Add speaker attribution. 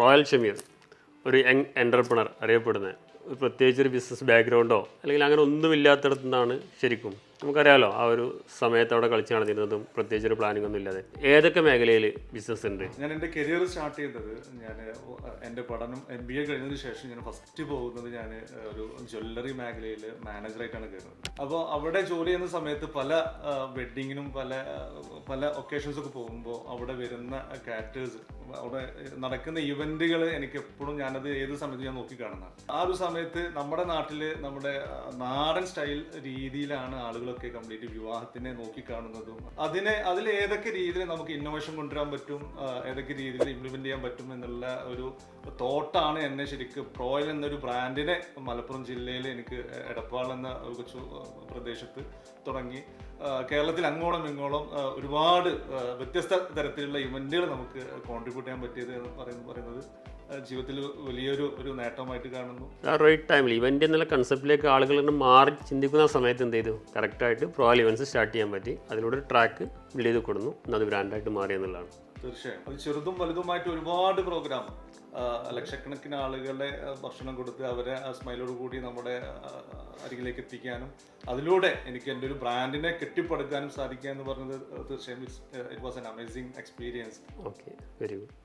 Speaker 1: Royal Shameer ഒരു young entrepreneur അറിയപ്പെടുന്നത്. പ്രത്യേകിച്ച് ഒരു ബിസിനസ് ബാക്ക്ഗ്രൗണ്ടോ അല്ലെങ്കിൽ അങ്ങനെ ഒന്നുമില്ലാത്തടത്തു നിന്നാണ് ശരിക്കും. നമുക്കറിയാമല്ലോ ആ ഒരു സമയത്ത് അവിടെ കളിച്ച് നടന്നിരുന്നതും പ്രത്യേകിച്ച് ഒരു പ്ലാനിംഗ് ഒന്നും ഇല്ലാതെ. ഏതൊക്കെ മേഖലയിൽ ബിസിനസ് ഉണ്ട്?
Speaker 2: ഞാൻ എന്റെ കരിയർ സ്റ്റാർട്ട് ചെയ്തത് ഞാൻ എന്റെ പഠനം എം ബി എ കഴിഞ്ഞതിന് ശേഷം ഞാൻ ഫസ്റ്റ് പോകുന്നത് ഞാൻ ഒരു ജ്വല്ലറി മേഖലയിൽ മാനേജറായിട്ടാണ് കയറുന്നത് അപ്പോൾ അവിടെ ജോലി ചെയ്യുന്ന സമയത്ത് പല വെഡ്ഡിങ്ങിനും പല പല ഒക്കേഷൻസ് ഒക്കെ പോകുമ്പോൾ അവിടെ വരുന്ന കാറ്റേഴ്സ് അവിടെ നടക്കുന്ന ഇവന്റുകൾ എനിക്ക് എപ്പോഴും ഞാനത് ഏത് സമയത്ത് ഞാൻ നോക്കി ആ ഒരു സമയത്ത് നമ്മുടെ നാട്ടിൽ നമ്മുടെ നാടൻ സ്റ്റൈൽ രീതിയിലാണ് ആളുകളൊക്കെ കംപ്ലീറ്റ് വിവാഹത്തിനെ നോക്കിക്കാണുന്നതും അതിനെ അതിൽ ഏതൊക്കെ രീതിയിൽ നമുക്ക് ഇന്നോവേഷൻ കൊണ്ടുവരാൻ പറ്റും ഏതൊക്കെ രീതിയിൽ ഇംപ്ലിമെന്റ് ചെയ്യാൻ പറ്റും എന്നുള്ള ഒരു തോട്ടാണ് എന്നെ ശരിക്കും പ്രോയൽ എന്നൊരു ബ്രാൻഡിനെ മലപ്പുറം ജില്ലയിൽ എനിക്ക് എടപ്പാൾ എന്ന കൊച്ചു പ്രദേശത്ത് തുടങ്ങി. കേരളത്തിൽ അങ്ങോളം ഇങ്ങോളം ഒരുപാട് വ്യത്യസ്ത തരത്തിലുള്ള ഇവന്റുകൾ നമുക്ക് കോൺട്രിബ്യൂട്ട് ചെയ്യാൻ പറ്റിയത് എന്ന് പറയുന്നത് പറയുന്നത് ജീവിതത്തിൽ വലിയൊരു ഒരു നേട്ടമായിട്ട് കാണുന്നു.
Speaker 1: ആ റൈറ്റ് ടൈമിൽ ഇവന്റ് എന്നുള്ള കൺസെപ്റ്റിലേക്ക് ആളുകൾ മാറി ചിന്തിക്കുന്ന സമയത്ത് എന്ത് ചെയ്തു? കറക്റ്റായിട്ട് പ്രോ ഇവൻസ് സ്റ്റാർട്ട് ചെയ്യാൻ പറ്റി. അതിലൂടെ ട്രാക്ക് ബിൽഡ് ചെയ്ത് കൊടുക്കുന്നു അത് ബ്രാൻഡായിട്ട് മാറി എന്നുള്ളതാണ്.
Speaker 2: തീർച്ചയായും. അത് ചെറുതും വലുതുമായിട്ട് ഒരുപാട് പ്രോഗ്രാം ലക്ഷക്കണക്കിന് ആളുകളെ ഭക്ഷണം കൊടുത്ത് അവരെ സ്മൈലോട് കൂടി നമ്മുടെ അരികിലേക്ക് എത്തിക്കാനും അതിലൂടെ എനിക്ക് എന്റെ ഒരു ബ്രാൻഡിനെ കെട്ടിപ്പടുക്കാനും സാധിക്കുക എന്ന് പറഞ്ഞത് തീർച്ചയായും it was an amazing experience
Speaker 1: okay very good